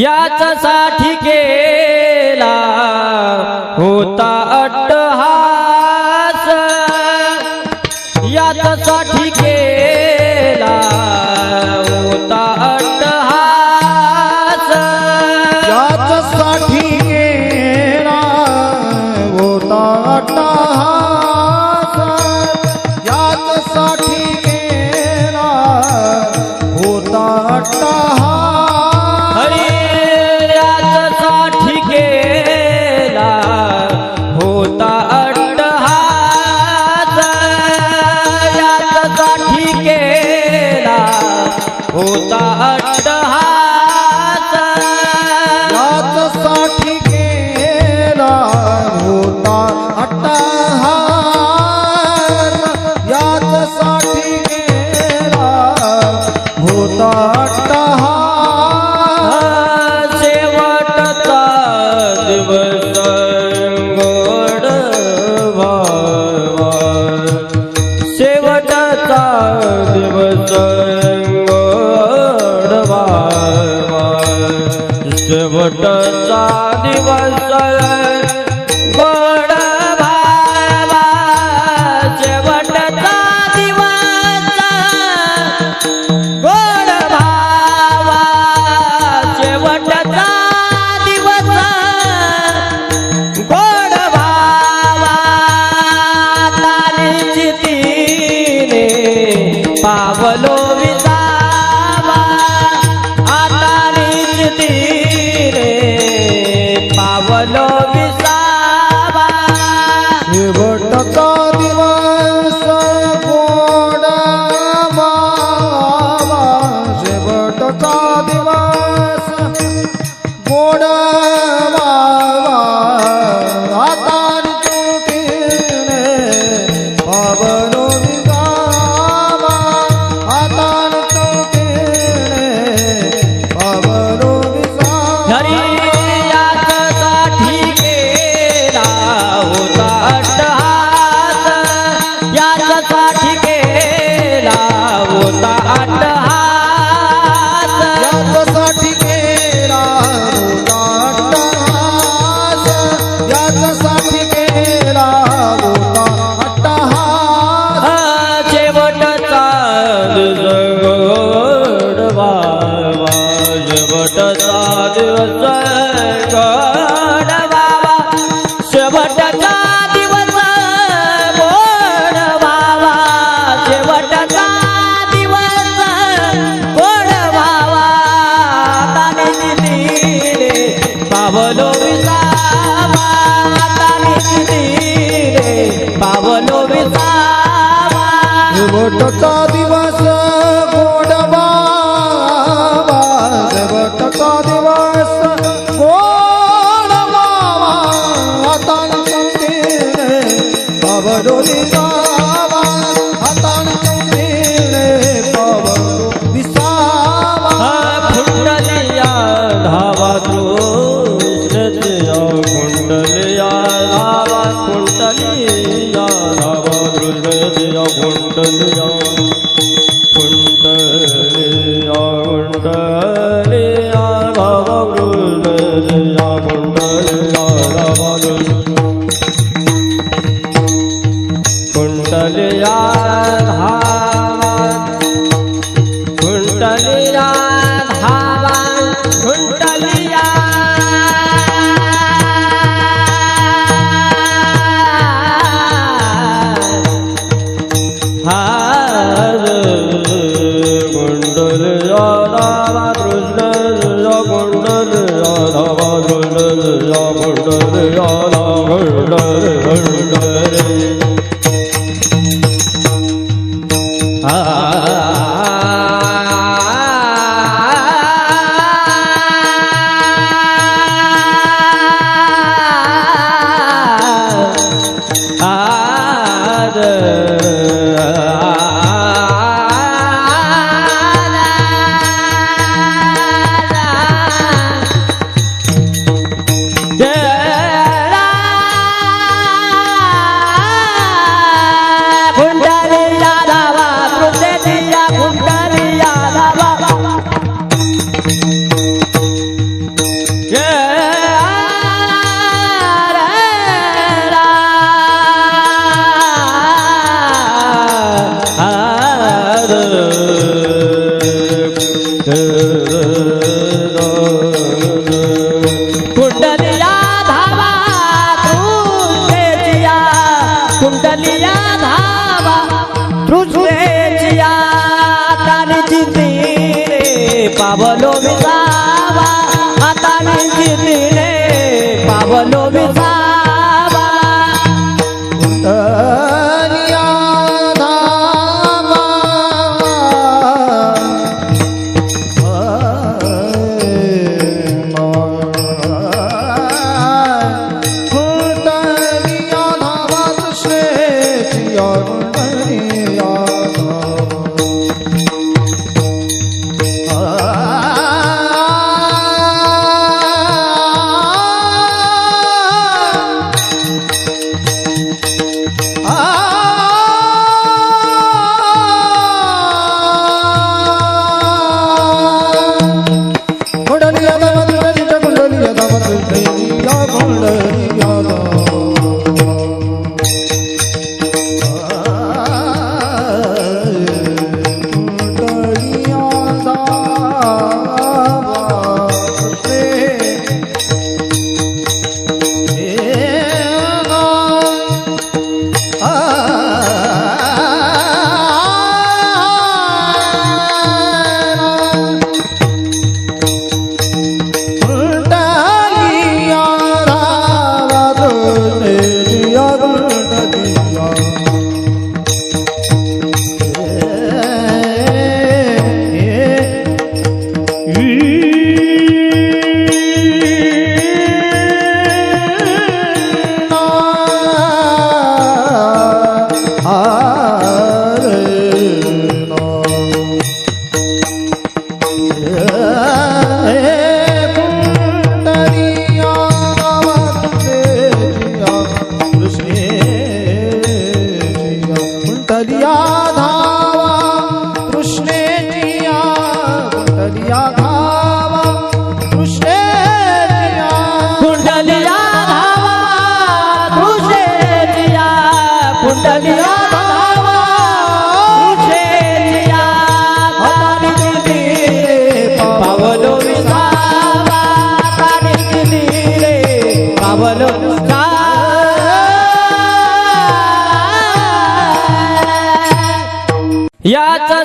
याच साठी केला होता अट्टहास. याच साठी केला होता अट्टहास. याच साठी केला होता अट्टहास. होता ছোট চাঁদ Mundale, Ava ಆ জিয়া তার জিদিনে পাবলো বিসাবা তার জিদিনে পাবলো বিসাবা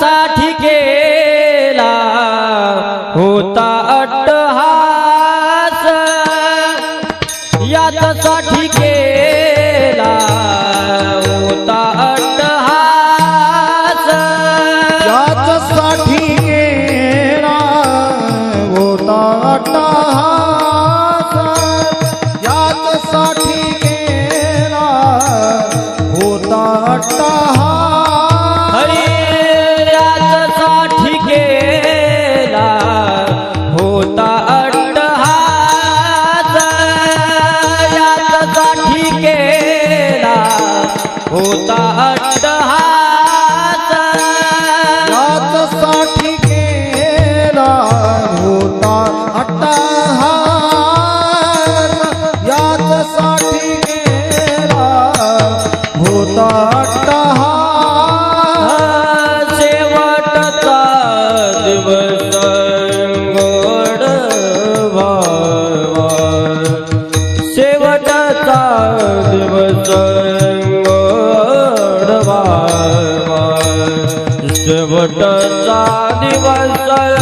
साठी દિવસ